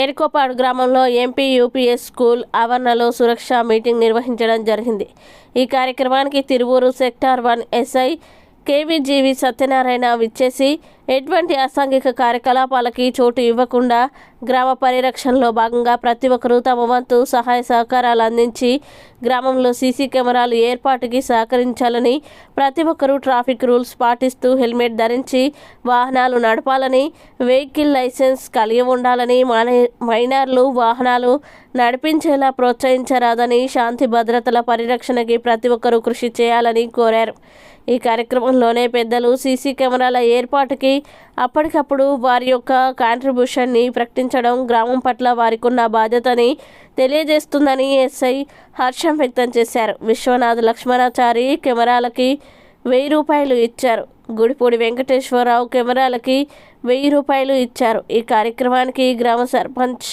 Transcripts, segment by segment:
ఏరికోపాడు గ్రామంలో MP UPS school ఆవరణలో సురక్ష meeting నిర్వహించడం జరిగింది. ఈ కార్యక్రమానికి Tiruvuru sector one SI KVGV Satyanarayana విచ్చేసి ఎటువంటి అసాంఘిక కార్యకలాపాలకి చోటు ఇవ్వకుండా గ్రామ పరిరక్షణలో భాగంగా ప్రతి ఒక్కరూ తమ వంతు సహాయ సహకారాలు అందించి గ్రామంలో సీసీ కెమెరాలు ఏర్పాటుకి సహకరించాలని ప్రతి ఒక్కరూ ట్రాఫిక్ రూల్స్ పాటిస్తూ హెల్మెట్ ధరించి వాహనాలు నడపాలని వెహికల్ లైసెన్స్ కలిగి ఉండాలని మైనర్లు వాహనాలు నడిపించేలా ప్రోత్సహించరాదని శాంతి భద్రతల పరిరక్షణకి ప్రతి ఒక్కరూ కృషి చేయాలని కోరారు. ఈ కార్యక్రమంలోనే పెద్దలు సీసీ కెమెరాల ఏర్పాటుకి అప్పటికప్పుడు వారి యొక్క కాంట్రిబ్యూషన్ని ప్రకటించడం గ్రామం పట్ల వారికి ఉన్న బాధ్యతని తెలియజేస్తుందని ఎస్ఐ హర్షం వ్యక్తం చేశారు. విశ్వనాథ్ లక్ష్మణాచారి కెమెరాలకి వెయ్యి రూపాయలు ఇచ్చారు. గుడిపూడి వెంకటేశ్వరరావు కెమెరాలకి వెయ్యి రూపాయలు ఇచ్చారు. ఈ కార్యక్రమానికి గ్రామ సర్పంచ్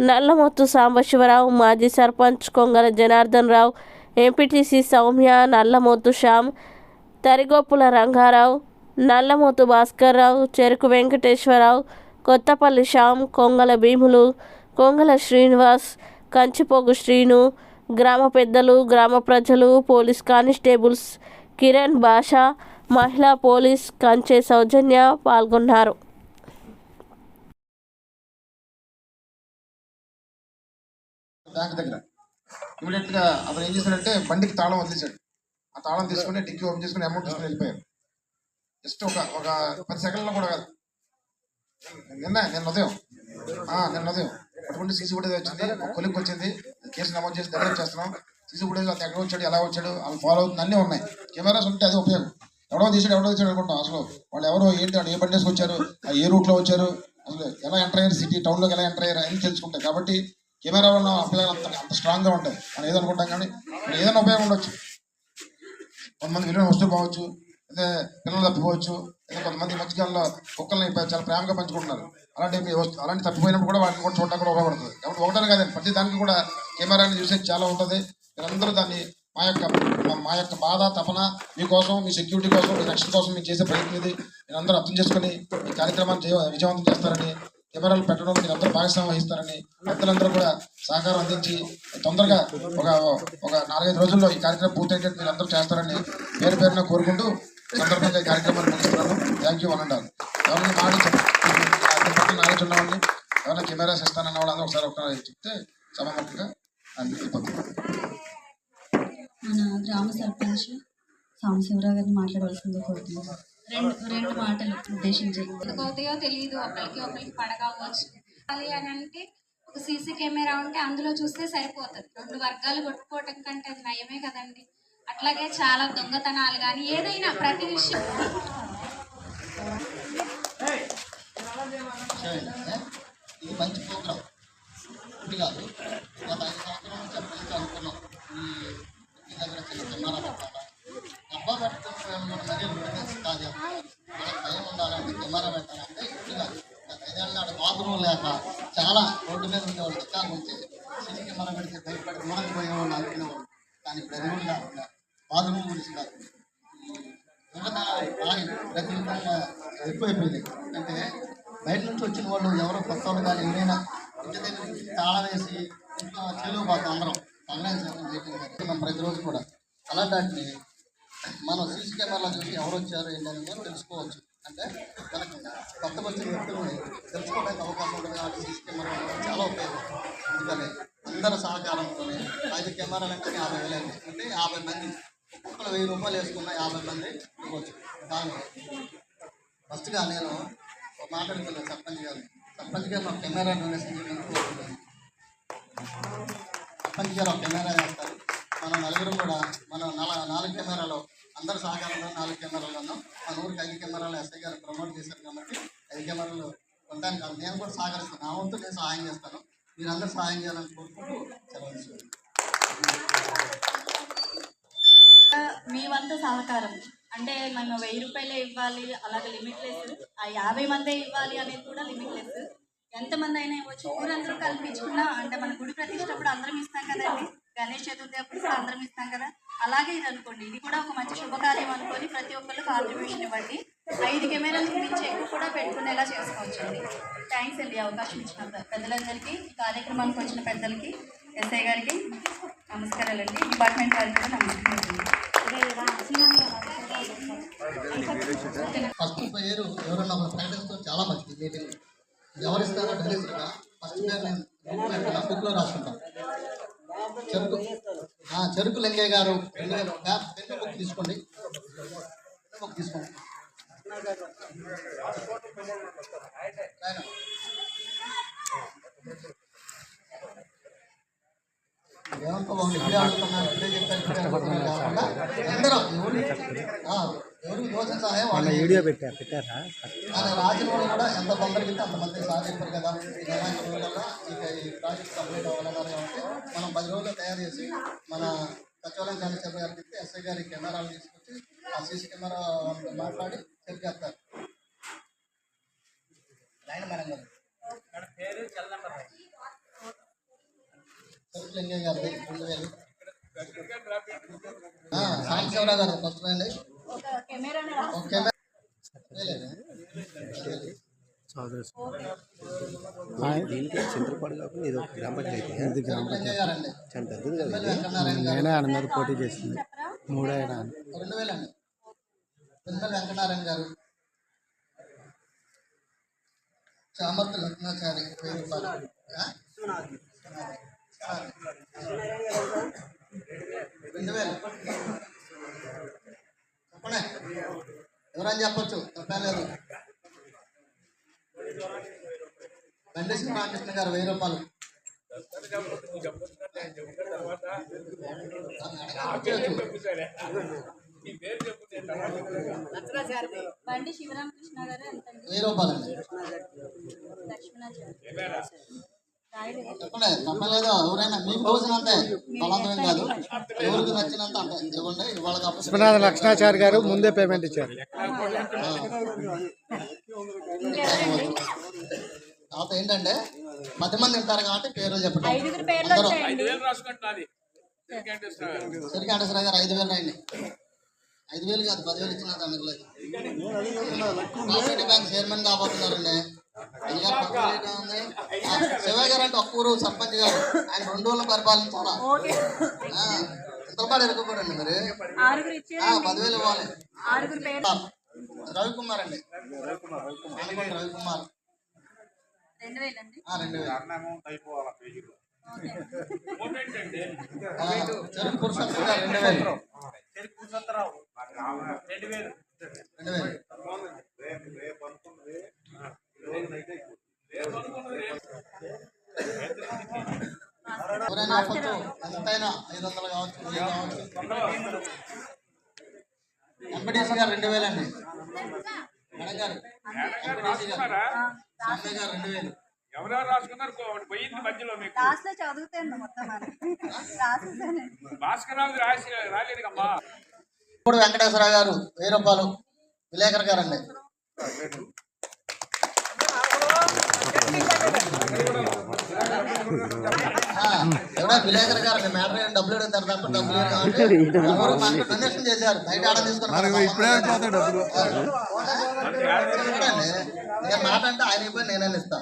నల్లమొత్తు సాంబశివరావు మాజీ సర్పంచ్ కొంగల జనార్దన్ రావు ఎంపీటీసీ సౌమ్య నల్లమొత్తు శ్యామ్ తరిగొప్పుల రంగారావు నల్లమోతు భాస్కర్రావు చెరుకు వెంకటేశ్వరరావు కొత్తపల్లి శ్యామ్ కొంగల భీములు కొంగల శ్రీనివాస్ కంచిపోగు శ్రీను గ్రామ పెద్దలు గ్రామ ప్రజలు పోలీస్ కానిస్టేబుల్స్ కిరణ్ భాష మహిళా పోలీస్ కంచె సౌజన్య పాల్గొన్నారు. బ్యాంక్ దగ్గర. ఇమీడియట్ అతను ఏం చేశాడంటే బండికి తాళం వదిలేశాడు. ఆ తాళం తీసుకుని డిక్కీ ఓపెన్ చేసుకుని అమౌంట్ తీసుకుని వెళ్ళిపోయారు జస్ట్ ఒక ఒక పది సెకండ్లో కూడా కాదు. నిన్న నిన్న ఉదయం. నిన్న ఉదయం. అటువంటి సీసీ ఫుటేజ్ వచ్చింది ఒక కొలిక్ వచ్చింది. కేసు నమోదు చేసి దగ్గర చేస్తున్నాం సీసీ ఫుటేజ్ అతను ఎక్కడ వచ్చాడు ఎలా వచ్చాడు వాళ్ళు ఫాలో అవుతుంది అన్నీ ఉన్నాయి. కెమెరాస్ ఉంటే అది ఉపయోగం. ఎవడో తీసాడు ఎవడో తీసాడు అనుకుంటాం. అసలు వాళ్ళు ఎవరో ఏంటి వాళ్ళు ఏ బండి వచ్చారు ఏ రూట్లో వచ్చారు అసలు ఎలా ఎంటర్ అయ్యారు సిటీ టౌన్లోకి ఎలా ఎంటర్ అయ్యారు అని తెలుసుకుంటాయి. కాబట్టి కెమెరా ఉన్న ఉపయోగాలు అంత అంత స్ట్రాంగ్గా ఉంటాయి. మనం ఏదనుకుంటాం కానీ ఏదైనా ఉపయోగం ఉండొచ్చు. కొంతమంది విలువ వస్తువు పోవచ్చు అదే పిల్లలు తప్పిపోవచ్చు. లేదా కొంతమంది మధ్యకాలంలో కుక్కల్ని చాలా ప్రేమగా పంచుకుంటున్నారు. అలాంటి వస్తు అలాంటి తప్పిపోయినప్పుడు కూడా వాటిని కూడా చూడటం కూడా ఉపయోగపడుతుంది. కాబట్టి ఒకటని కాదండి ప్రతి దానికి కూడా కెమెరాని చూసేది చాలా ఉంటుంది. మీరందరూ దాన్ని మా యొక్క మా- యొక్క బాధ తపన మీకోసం మీ సెక్యూరిటీ కోసం మీ రక్షణ కోసం మీరు చేసే ప్రయత్నం ఇది. మీరందరూ అర్థం చేసుకుని ఈ కార్యక్రమాన్ని విజయవంతం చేస్తారని కెమెరాలు పెట్టడం మీరందరూ భాగస్వామ్యం వహిస్తారని పెద్దలందరూ కూడా సహకారం అందించి తొందరగా ఒక ఒక నాలుగైదు రోజుల్లో ఈ కార్యక్రమం పూర్తయ్యేటట్టు మీరు అందరూ చేస్తారని పేరు పేరున కోరుకుంటూ సందర్భంగా ఈ కార్యక్రమాన్ని ముగిస్తున్నాను థ్యాంక్ యూ అనండాలి. ఎవరైనా మాట పట్ల నాలెడ్జ్ ఉన్నవాళ్ళని ఎవరైనా కెమెరాస్ ఇస్తానన్న వాళ్ళందరూ ఒకసారి ఒకసారి చెప్తే సభముఖంగా అయిపోతుంది మన గ్రామ సర్పంచ్ సాంబశివరావు గారిని మాట్లాడవలసిందో కోరుతున్నాను. రెండు రెండు మాటలు ఉద్దేశించి అవుతాయో తెలియదు ఒకరికి ఒకరికి పడగవచ్చు అది అని అంటే ఒక సీసీ కెమెరా ఉంటే అందులో చూస్తే సరిపోతుంది. రెండు వర్గాలు కొట్టుకోవటం కంటే అది నయమే కదండి. అట్లాగే చాలా దొంగతనాలు కానీ ఏదైనా ప్రతి విషయం. ఇది మంచి ప్రోగ్రామ్ ఇది కాదు. గత ఐదు సంవత్సరాల నుంచి అప్పటి అనుకున్నాం ఈ ఈ దగ్గర చిన్న కెమెరా పెట్టాలా? డబ్బా పెట్టడం మరీ విడిగా కాదు. మనకు భయం ఉండాలంటే కెమెరా పెట్టాలంటే ఇప్పుడు కాదు. గత ఐదేళ్ళ బాత్రూమ్ లేక చాలా రోడ్డు మీద ఉండేవాళ్ళు చికాకు వచ్చి సిటీకి మనం పెడితే భయపడి దూరం పోయేవాళ్ళు అనుకునేవాళ్ళు. కానీ ఇప్పుడు అది కాకుండా బాత్రూమ్ గురించి కాదు ఇంకా అలాగే ప్రతి విధంగా ఎక్కువైపోయింది అంటే బయట నుంచి వచ్చిన వాళ్ళు ఎవరో కొత్త వాళ్ళు కానీ ఎవరైనా ఇంటి దగ్గర నుంచి తాళం వేసి ఇంట్లో చెలువు పోతాం అందరం ఆన్లైన్ మనం ప్రతిరోజు కూడా అలాంటి వాటిని మనం సీసీ కెమెరాలో చూసి ఎవరు వచ్చారు ఏంటని కూడా తెలుసుకోవచ్చు. అంటే మనకి కొత్త వచ్చిన వ్యక్తులని తెలుసుకోవడానికి అవకాశం ఉంటుంది కాబట్టి సీసీ కెమెరా చాలా ఉపయోగం అందుకని అందరి సహకారంతో ఐదు కెమెరాలు అంటే యాభై వేలు అంటే యాభై మంది ఒకళ్ళు వెయ్యి రూపాయలు వేసుకున్న యాభై మంది ఇవ్వచ్చు. దానికి ఫస్ట్గా నేను ఒక మాట్లాడుతున్నాను సర్పంచ్ గారు. సర్పంచ్ గారు నాకు కెమెరా డొనేషన్ చేయడానికి సర్పంచ్ గారు ఒక కెమెరా వేస్తారు. మన నలుగురు కూడా మన నల నాలుగు కెమెరాలో అందరు సహకారంలో నాలుగు కెమెరాలు ఉన్నాం మన ఊరికి ఐదు కెమెరాలు ఎస్ఐ గారు ప్రమోట్ చేశారు కాబట్టి ఐదు కెమెరాలు కొనడానికి కాదు. నేను కూడా సహకరిస్తాను. నా వంతు నేను సహాయం చేస్తాను. మీరందరూ సహాయం చేయాలని కోరుకుంటూ సెలవు వంతు సహకారం. అంటే మనం వెయ్యి రూపాయలే ఇవ్వాలి అలాగే లిమిట్ లెస్ ఆ యాభై మందే ఇవ్వాలి అనేది కూడా లిమిట్ లెస్ ఎంతమంది అయినా ఇవ్వచ్చు. ఊరందరూ కల్పించుకున్నా అంటే మన గుడి ప్రతిష్ట అప్పుడు అందరం ఇస్తాం కదండి. గణేష్ చతుర్థి అప్పుడు కూడా అందరం ఇస్తాం కదా. అలాగే ఇది అనుకోండి ఇది కూడా ఒక మంచి శుభకార్యం అనుకొని ప్రతి ఒక్కళ్ళు కాంట్రిబ్యూషన్ ఇవ్వండి. ఐదు కెమెరాలు మించి ఎక్కువ కూడా పెట్టుకునేలా చేసుకోవచ్చండి. థ్యాంక్స్ అండి అవకాశం ఇచ్చిన పెద్దలందరికీ కార్యక్రమానికి వచ్చిన పెద్దలకి ఎస్ఐ గారికి నమస్కారాలండి. డిపార్ట్మెంట్ వారికి కూడా నమస్కారం. ఫస్ట్ పేరు ఎవరన్నా ఒకరు ప్రకటిస్తూ చాలా మంచిది. మీటింగ్ ఎవరు ఇస్తారో ఫస్ట్ పేరు నేను బుక్లో బుక్లో రాసుకుంటాను. చెరుకు చెరుకు లింగయ్య గారు రెండు వేల ఒక పెన్ను బుక్ తీసుకోండి. బుక్ తీసుకోండి. రాయనా. ఇప్పుడే ఇప్పుడే ఇప్పుడే కాకుండా అందరూ ఎవరు సహాయం వాళ్ళు వీడియో పెట్టారు పెట్టారా? ఆయన రాజుల కూడా ఎంత తొందరగా ఇస్తే అంతమంది కదా. ఇరవై రోజులలో ఇక ఈ ప్రాజెక్ట్ కంప్లీట్ అవ్వాలన్నారు కాబట్టి మనం పది రోజులు తయారు చేసి మన సచివాలయం చంద్రశేఖర్ గారికి ఇస్తే ఎస్ఐ గారి కెమెరాలు తీసుకొచ్చి ఆ సీసీ కెమెరా వాళ్ళతో మాట్లాడి చెక్ చేస్తారు ఆయన మేడం గారు గారిది రెండు వేలు. సాయి గారు ఫస్ట్? చౌదరి దీనికి చింతలపాడు కాకుండా ఇది ఒక గ్రామ పంచాయతీ. ఇది గ్రామ లింగయ్య గారండి చాలా పెద్దది కదా ఎమ్మెల్యే వెంకటనారాయణ గారు నేనే ఆయన మీద పోటీ చేసింది. మూడైనా రెండు వేలండి పిల్లల వెంకటనారాయణ గారు. చామర్తి లగ్నాచారి వెయ్యి రూపాయలు. చెప్పండి. ఎవరని చెప్పొచ్చు? తప్పలేదు బండి శ్రీరామకృష్ణ గారు వెయ్యి రూపాయలు. వెయ్యి రూపాయలండి. చెప్పండి తప్పలేదు. ఎవరైనా బలవంతం కాదు. ఎవరికి నచ్చినంత ఇవ్వండి తప్ప విశ్వనాథ లక్ష్మాచారి గారు ముందే పేమెంట్ ఇచ్చారు. తర్వాత ఏంటంటే పది మంది ఉంటారు కాబట్టి పేర్లు చెప్పండి. శ్రీకాంతేశ్వర గారు. ఐదు వేలు రాయండి. ఐదు వేలు కాదు పదివేలు ఇచ్చిన కోఆపరేటివ్ బ్యాంక్ చైర్మన్ కాబోతున్నారండి. శివయ్య గారు అంటే ఒక్కూరు సర్పంచ్ గారు. ఆయన రెండు రోజులు పరిపాలించాలా ఆ, చింతలపాడు ఎరుకోకూడండి మరి. పదివేలు ఇవ్వాలి. ఆరుగురు పేర్లు రవికుమార్ అండి. రవికుమార్. రెండు రెండు వేలు. చెరుకు రెండు వేలు. రెండు వేలు. ఎంతైనా ఐదు వందలు కావచ్చు వెయ్యి కావచ్చు. ఎంపీటీసీ గారు రెండు వేలు అండి మేడం గారు ఎంపీటీసీ గారు. సమ్మె గారు రెండు వేలు. ఎవరెవరు రాసుకున్నారు? పోయింది మధ్యలో మీకు. భాస్కరరావు రాసి ఇప్పుడు వెంకటేశ్వర గారు వెయ్యి రూపాయలు. విలేకర్ గారు అండి ఎవడా విలేకర్ గారు అండి మ్యాటర్ ఏం డబ్బులు అడుగుతారు తప్ప డబ్బులు లేవు కాబట్టి ఎవరు మనకి డొనేషన్ చేశారు బయట ఆడ తీసుకున్నారు ఇప్పుడే మాట అంటే ఆయన ఇబ్బంది నేనే ఇస్తా